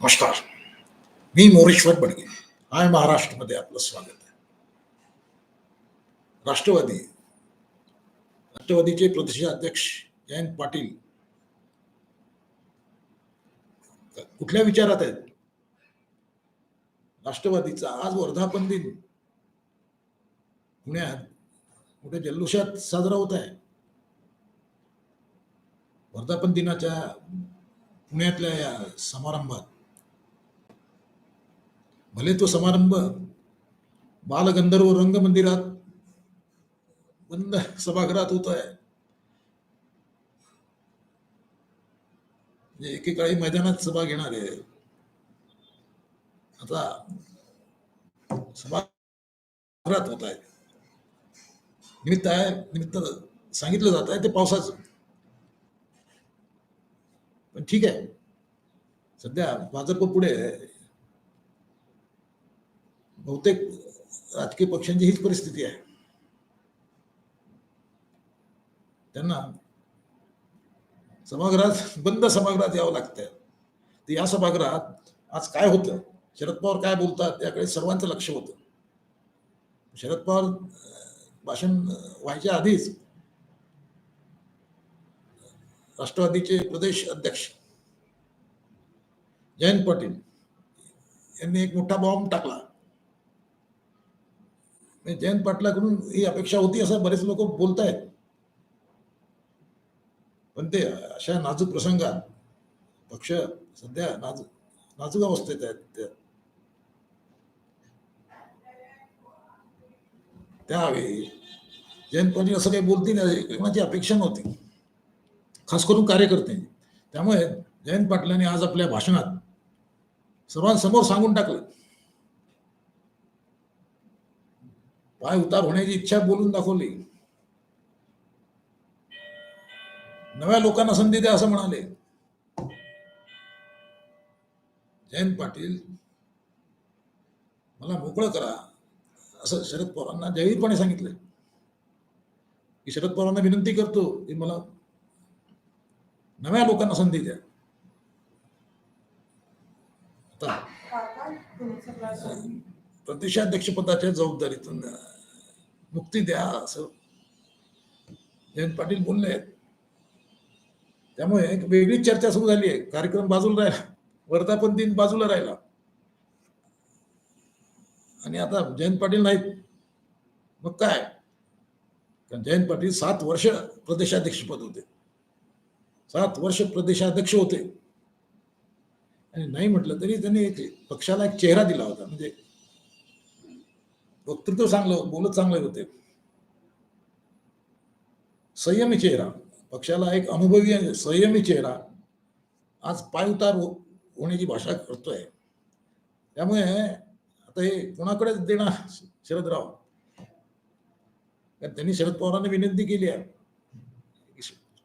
नमस्कार. मी मोरेश्वर बडगे. आय महाराष्ट्रमध्ये आपलं स्वागत आहे. राष्ट्रवादी राष्ट्रवादीचे प्रदेशाध्यक्ष जयंत पाटील. कुठल्या विचारात आहेत? राष्ट्रवादीचा आज वर्धापन दिन. पुण्यात मोठ्या जल्लोषात साजरा होत आहे. वर्धापन दिनाच्या पुण्यातल्या या समारंभात भले तो समारंभ बालगंधर्व रंगमंदिरात बंद सभागृहात होत आहे म्हणजे एकेकाळी मैदानात सभा घेणारे. आता सभागृहात होत आहे निमित्त आहे निमित्त सांगितलं जात आहे ते पावसाचं. पण ठीक आहे. सध्या भाजप पुढे बहुतेक राजकीय पक्षांची हीच परिस्थिती आहे. त्यांना सभागृहात बंद सभागृहात यावं लागतंय. तर या सभागृहात आज काय होतं? शरद पवार काय बोलतात? त्याकडे सर्वांचं लक्ष होतं. शरद पवार भाषण व्हायच्या आधीच राष्ट्रवादीचे प्रदेश अध्यक्ष जयंत पाटील यांनी एक मोठा बॉम्ब टाकला. जयंत पाटलाकडून ही अपेक्षा होती असं बरेच लोक बोलत आहेत पण ते अशा नाजूक प्रसंगात पक्ष सध्या नाजूक नाजूक अवस्थेत आहेत त्या- त्यावेळी जयंत पाटील असं काही बोलतील कोणाची अपेक्षा नव्हती. खास करून कार्यकर्ते. त्यामुळे जयंत पाटलांनी आज आपल्या भाषणात सर्वांसमोर सांगून टाकलं. पाय उतार होण्याची इच्छा बोलून दाखवली. नव्या लोकांना संधी द्या असं म्हणाले. जयंत पाटील मला मोकळं करा असं शरद पवारांना जाहीरपणे सांगितलं. की शरद पवारांना विनंती करतो की मला नव्या लोकांना संधी द्या. आता प्रदेशाध्यक्षपदाच्या जबाबदारीतून मुक्ती द्या असं. जयंत पाटील बोलले. आहेत त्यामुळे एक वेगळीच चर्चा सुरू झाली आहे. कार्यक्रम बाजूला राहिला. वर्धापन दिन बाजूला राहिला. आणि आता जयंत पाटील नाहीत. मग काय? कारण जयंत पाटील सात वर्ष प्रदेशाध्यक्षपद होते. सात वर्ष प्रदेशाध्यक्ष होते. आणि नाही म्हटलं तरी त्यांनी एक पक्षाला एक चेहरा दिला होता. म्हणजे वक्तृत्व चांगलं बोलत चांगले होते. संयमी चेहरा. पक्षाला एक अनुभवी संयमी चेहरा. आज पायउतार उतार हो, होण्याची भाषा करतोय. त्यामुळे आता हे कोणाकडे देणार शरदराव? कारण त्यांनी शरद पवारांनी विनंती केली आहे.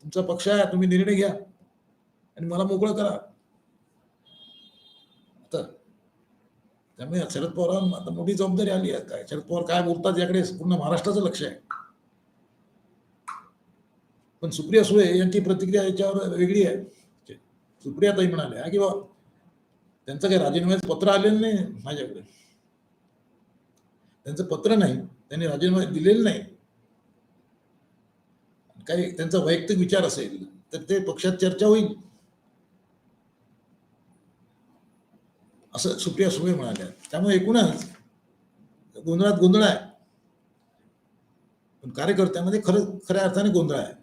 तुमचा पक्ष आहे तुम्ही निर्णय घ्या. आणि मला मोकळं करा. तर त्यामुळे शरद पवारांना आता मोठी जबाबदारी आली आहे. काय शरद पवार काय बोलतात याकडे पूर्ण महाराष्ट्राचं लक्ष आहे. पण सुप्रिया सुळे यांची प्रतिक्रिया याच्यावर वेगळी आहे. सुप्रिया ताई म्हणाल्या की बा त्यांचं काही राजीनाम्याचं पत्र आलेलं नाही माझ्याकडे. त्यांचं पत्र नाही त्यांनी राजीनामा दिलेलं नाही. काही त्यांचा वैयक्तिक विचार असेल तर ते पक्षात चर्चा होईल. असं सुप्रिया सुळे म्हणाल्या. त्यामुळे एकूणच गोंधळात गोंधळ आहे. पण कार्यकर्त्यांमध्ये खरं खऱ्या अर्थाने गोंधळ आहे.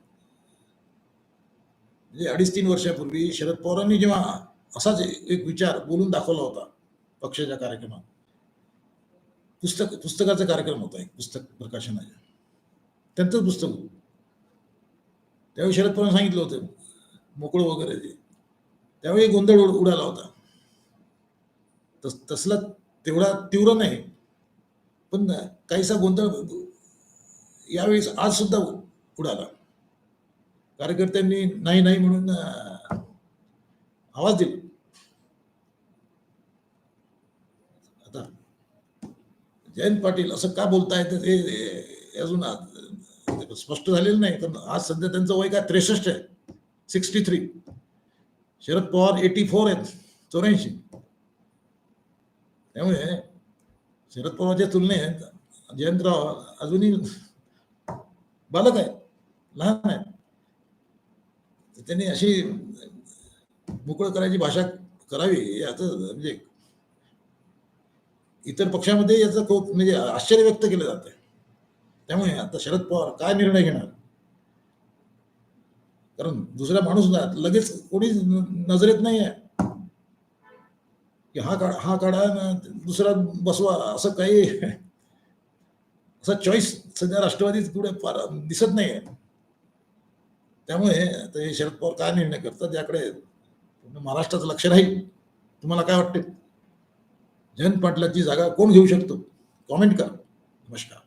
म्हणजे अडीच तीन वर्षापूर्वी शरद पवारांनी जेव्हा असाच एक विचार बोलून दाखवला होता पक्षाच्या कार्यक्रमात. पुस्तक पुस्तकाचा कार्यक्रम होता एक पुस्तक प्रकाशनाचा. त्यांचंच पुस्तक त्यावेळी शरद पवार सांगितलं होतं मोकळं वगैरे ते. त्यावेळी गोंधळ उड- उडाला होता. तस तसला तेवढा तीव्र नाही. पण काहीसा गोंधळ यावेळेस आज सुद्धा उडाला कार्यकर्त्यांनी नाही नाही म्हणून आवाज दिला. आता जयंत पाटील असं का बोलतायत ते अजून स्पष्ट झालेलं नाही. कारण आज सध्या त्यांचं वय काय? त्रेसष्ट आहे. Sixty three. Sharad Pawar eighty four आहेत. चौऱ्याऐंशी. त्यामुळे शरद पवारच्या तुलनेत जयंतराव अजूनही बालक आहे लहान आहे त्यांनी अशी मोकळं करायची भाषा करावी याचं म्हणजे इतर पक्षामध्ये याचं खूप म्हणजे आश्चर्य व्यक्त केलं जातं त्यामुळे आता शरद पवार काय निर्णय घेणार? कारण दुसरा माणूस ना लगेच कोणी नजरेत नाही आहे की हा काढा हा काढा दुसरा बसवा असं काही असं चॉईस सध्या राष्ट्रवादीत पुढे फार दिसत नाही आहे त्यामुळे आता हे शरद पवार काय निर्णय करतात याकडे पूर्ण महाराष्ट्राचं लक्ष राहील. तुम्हाला काय वाटते? जयंत पाटलाची जागा कोण घेऊ शकतो? कॉमेंट करा. नमस्कार.